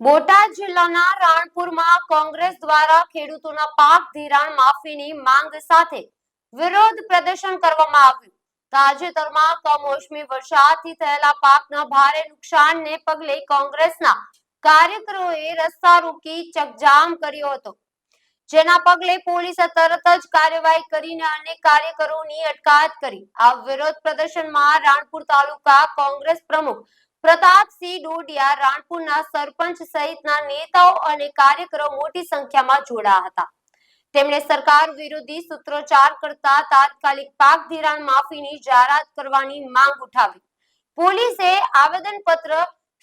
બોટાદ જિલ્લાના રાણપુરમાં કોંગ્રેસ દ્વારા ખેડૂતોના પાક ધિરાણ માફીની માંગ સાથે વિરોધ પ્રદર્શન કરવામાં આવ્યું. તાજેતરમાં કમોસમી વરસાદથી થયેલા પાકના ભારે નુકસાનને પગલે કોંગ્રેસના કાર્યકરોએ રસ્તા રોકી ચકજામ કર્યો હતો. જેના પગલે પોલીસે તરત જ કાર્યવાહી કરીને અનેક કાર્યકરોની અટકાયત કરી. આ વિરોધ પ્રદર્શનમાં રાણપુર તાલુકા કોંગ્રેસ પ્રમુખ પ્રતાપસિંહ ડોડિયા રાણપુરના સરપંચ સહિતના નેતાઓ અને કાર્યકરો મોટી સંખ્યામાં જોડાયા હતા. તેમણે સરકાર વિરોધી સૂત્રોચ્ચાર કરતા તાત્કાલિક પાક ધિરાણ માફીની જાહેરાત કરવાની માંગ ઉઠાવી. પોલીસે આવેદનપત્ર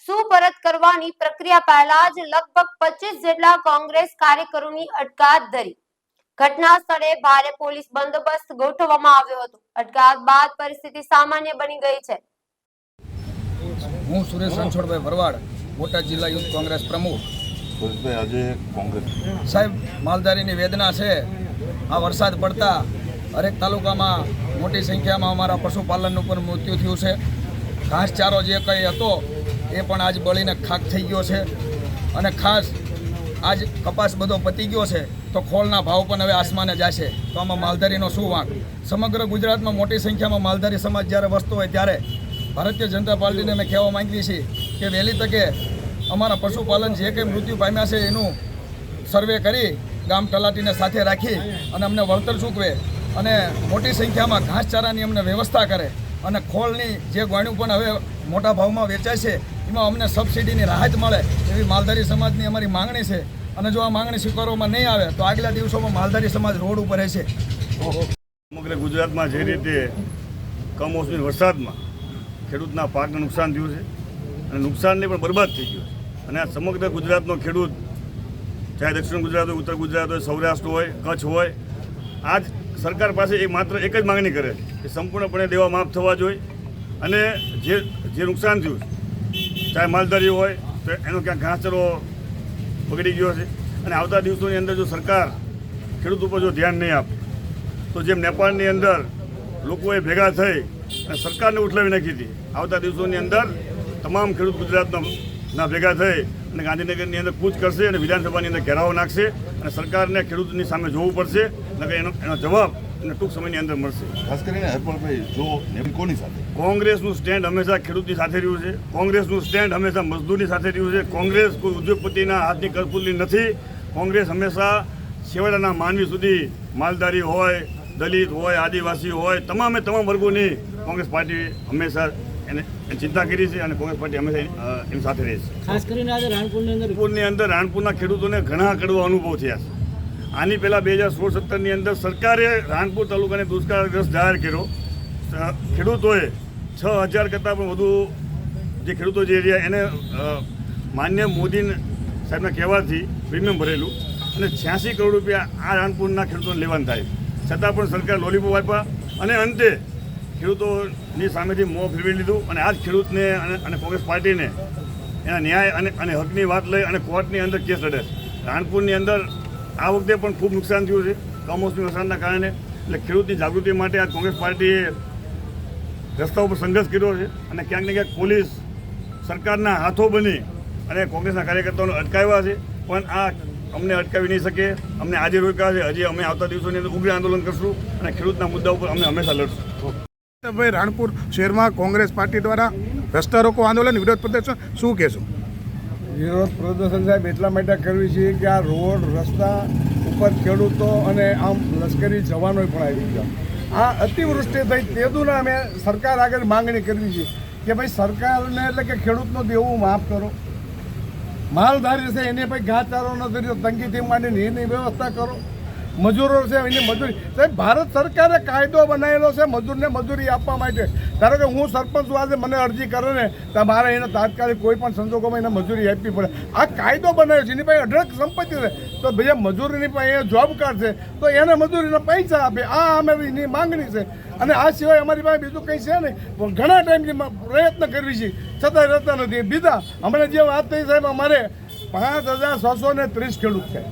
સુપરત કરવાની પ્રક્રિયા પહેલા જ લગભગ પચીસ જેટલા કોંગ્રેસ કાર્યકરોની અટકાત ધરી. ઘટના સ્થળે ભારે પોલીસ બંદોબસ્ત ગોઠવવામાં આવ્યો હતો. અટકાત બાદ પરિસ્થિતિ સામાન્ય બની ગઈ છે. હું સુરેશ રણછોડભાઈ ભરવાડ બોટાદ જિલ્લા યુથ કોંગ્રેસ પ્રમુખ. આજે સાહેબ માલધારીની વેદના છે. આ વરસાદ પડતા હરેક તાલુકામાં મોટી સંખ્યામાં અમારા પશુપાલનનું પણ મૃત્યુ થયું છે. ઘાસચારો જે કંઈ હતો એ પણ આજ બળીને ખાક થઈ ગયો છે. અને ખાસ આજ કપાસ બધો પતી ગયો છે તો ખોળના ભાવ પણ હવે આસમાને જશે. તો આમાં માલધારીનો શું વાંક? સમગ્ર ગુજરાતમાં મોટી સંખ્યામાં માલધારી સમાજ જ્યારે વસતો હોય ત્યારે ભારતીય જનતા પાર્ટીને અમે કહેવા માંગીએ છીએ કે વહેલી તકે અમારા પશુપાલન જે કંઈ મૃત્યુ પામ્યા છે એનું સર્વે કરી ગામ તલાટીને સાથે રાખી અને અમને વળતર ચૂકવે અને મોટી સંખ્યામાં ઘાસચારાની અમને વ્યવસ્થા કરે અને ખોળની જે ગોણ્યું પણ હવે મોટા ભાવમાં વેચાય છે, એમાં અમને સબસિડીની રાહત મળે એવી માલધારી સમાજની અમારી માંગણી છે. અને જો આ માંગણી સ્વીકારવામાં નહીં આવે, તો આગલા દિવસોમાં માલધારી સમાજ રોડ ઉપર રહેશે. સમગ્ર ગુજરાતમાં જે રીતે કમોસમી વરસાદમાં ખેડૂતના પાકને નુકસાન થયું છે અને નુકસાનને પણ બરબાદ થઈ ગયું છે. અને આ સમગ્ર ગુજરાતનો ખેડૂત ચાહે દક્ષિણ ગુજરાત હોય ઉત્તર ગુજરાત હોય સૌરાષ્ટ્ર હોય કચ્છ હોય આજ સરકાર પાસે એ માત્ર એક જ માંગણી કરે છે કે સંપૂર્ણપણે દેવા માફ થવા જોઈએ અને જે જે નુકસાન થયું છે, ચાહે માલધારી હોય તો એનો ક્યાંક ઘાસચરો બગડી ગયો છે. અને આવતા દિવસોની અંદર જો સરકાર ખેડૂત ઉપર જો ધ્યાન નહીં આપે તો જેમ નેપાળની અંદર લોકોએ ભેગા થઈ અને સરકારને ઉઠલાવી નાખી હતી. આવતા દિવસોની અંદર તમામ ખેડૂત ગુજરાતના ભેગા થઈ અને ગાંધીનગરની અંદર કૂચ કરશે અને વિધાનસભાની અંદર ઘેરાવો નાખશે અને સરકારને ખેડૂતની સામે જોવું પડશે નકર એનો એનો જવાબ અને ટૂંક સમયની અંદર મળશે. ખાસ કરીને હરપળભાઈ જો કોની સાથે? કોંગ્રેસનું સ્ટેન્ડ હંમેશા ખેડૂતની સાથે રહ્યું છે. કોંગ્રેસનું સ્ટેન્ડ હંમેશા મજદૂરની સાથે રહ્યું છે. કોંગ્રેસ કોઈ ઉદ્યોગપતિના હાથની કરપુલી નથી. કોંગ્રેસ હંમેશા છેવાડાના માનવી સુધી માલધારી હોય દલિત હોય આદિવાસી હોય તમામે તમામ વર્ગોની કોંગ્રેસ પાર્ટી હંમેશા એને ચિંતા કરી છે અને કોંગ્રેસ પાર્ટી હંમેશા એની, સાથે રહે છે. ખાસ કરીને આજે રાણપુરની અંદર રાણપુરની અંદર રાણપુરના ખેડૂતોને ઘણા કડવા અનુભવ થયા છે. આની પહેલાં બે હજાર સોળ સત્તરની અંદર સરકારે રાણપુર તાલુકાને દુષ્કાળગ્રસ્ત જાહેર કર્યો. ખેડૂતોએ છ હજાર કરતાં પણ વધુ જે ખેડૂતો જે રહ્યા એને માન્ય મોદી સાહેબના કહેવાથી પ્રીમિયમ ભરેલું અને છ્યાસી કરોડ રૂપિયા આ રાણપુરના ખેડૂતોને લેવાનું થાય છતાં પણ સરકાર લોલીપોપ આપ્યા અને અંતે ખેડૂતોની સામેથી મોં ફેરવી લીધું અને આ જ ખેડૂતને અને કોંગ્રેસ પાર્ટીને એના ન્યાય અને અને હકની વાત લઈ અને કોર્ટની અંદર કેસ લડે રાણપુરની અંદર આ વખતે પણ ખૂબ નુકસાન થયું છે, કમોસમી વરસાદના કારણે. એટલે ખેડૂતની જાગૃતિ માટે આ કોંગ્રેસ પાર્ટીએ રસ્તા ઉપર સંઘર્ષ કર્યો છે અને ક્યાંક ને ક્યાંક પોલીસ સરકારના હાથો બની અને કોંગ્રેસના કાર્યકર્તાઓને અટકાવ્યા છે. પણ આ અમને અટકાવી નહીં શકે અમને આજે રોકા છે હજી અમે આવતા દિવસોની અંદર ઉગ્ર આંદોલન કરશું અને ખેડૂતના મુદ્દા ઉપર અમે હંમેશા લડશું. ભાઈ રાણપુર શહેરમાં કોંગ્રેસ પાર્ટી દ્વારા રસ્તા રોકો આંદોલન વિરોધ પ્રદર્શન શું કહેશું? વિરોધ પ્રદર્શન સાહેબ એટલા માટે કરવી છે કે આ રોડ રસ્તા ઉપર ખેડૂતો અને આમ લશ્કરી જવાનો પણ આવી ગયા. આ અતિવૃષ્ટિ થઈ તેદુના અમે સરકાર આગળ માંગણી કરવી છે કે ભાઈ સરકારને એટલે કે ખેડૂતનું દેવું માફ કરો. માલધારી છે, એને ભાઈ ઘાચારો નથી રહ્યો તંગીથી માંડીને એની વ્યવસ્થા કરો. મજૂરો છે, એની મજૂરી. સાહેબ, ભારત સરકારે કાયદો બનાવેલો છે, મજૂરને મજૂરી આપવા માટે. ધારો કે હું સરપંચ આજે મને અરજી કરે ને, તો મારે એને તાત્કાલિક કોઈ પણ સંજોગોમાં એને મજૂરી આપવી પડે. આ કાયદો બનાવ્યો છે, એની પાસે અઢળક સંપત્તિ છે. તો ભાઈ મજૂરીની પાસે જોબ કાર્ડ છે, તો એને મજૂરીના પૈસા આપે. આ અમે એની માંગણી છે. અને આ સિવાય અમારી પાસે બીજું કંઈ છે નહીં. ઘણા ટાઈમથી પ્રયત્ન કરવી છે. છતાં રહેતા નથી. બીજા, હમણાં જે વાત થઈ સાહેબ, અમારે પાંચ હજાર છસો ને ત્રીસ ખેડૂત છે.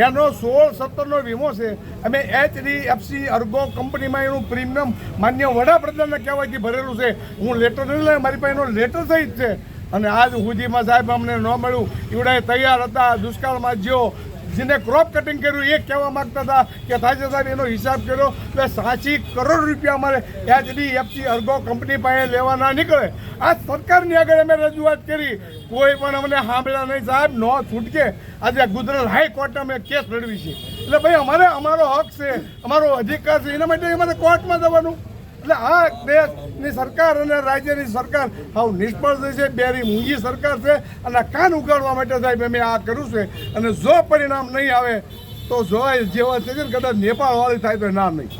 એનો સોળ, સત્તરનો વીમો છે. અમે એચડીએફસી અર્ગો કંપનીમાં એનું પ્રીમિયમ માન્ય વડાપ્રધાનના કહેવાથી ભરેલું છે. હું લેટર નહીં લઈ મારી પાસે એનો લેટર સહિત છે. અને આજ સુધીમાં સાહેબ અમને ન મળ્યું. એવડાએ તૈયાર હતા. દુષ્કાળમાં જ્યો જેને ક્રોપ કટિંગ કર્યું, એ કહેવા માંગતા હતા કે થાય સાહેબ એનો હિસાબ કર્યો એટલે સાચી કરોડ રૂપિયા અમારે એચડીએફસી અર્ગો કંપની પાસે લેવાના નીકળે. આ સરકારની આગળ અમે રજૂઆત કરી. કોઈ પણ અમને સાંભળ્યા નહીં સાહેબ, નો છૂટકે. આજે ગુજરાત હાઈકોર્ટે અમે કેસ લડવી છે. એટલે ભાઈ અમારે, અમારો હક છે, અમારો અધિકાર છે, એના માટે અમારે કોર્ટમાં જવાનું. એટલે આ દેશની સરકાર અને રાજ્યની સરકાર હાવ નિષ્ફળ થઈ છે, બેરી મૂંગી સરકાર છે અને કાન ઉગાડવા માટે સાહેબ અમે આ કર્યું છે. અને જો પરિણામ નહીં આવે, તો જોવાય જેવા છે કદાચ નેપાળ વાળી થાય તો ના નહીં.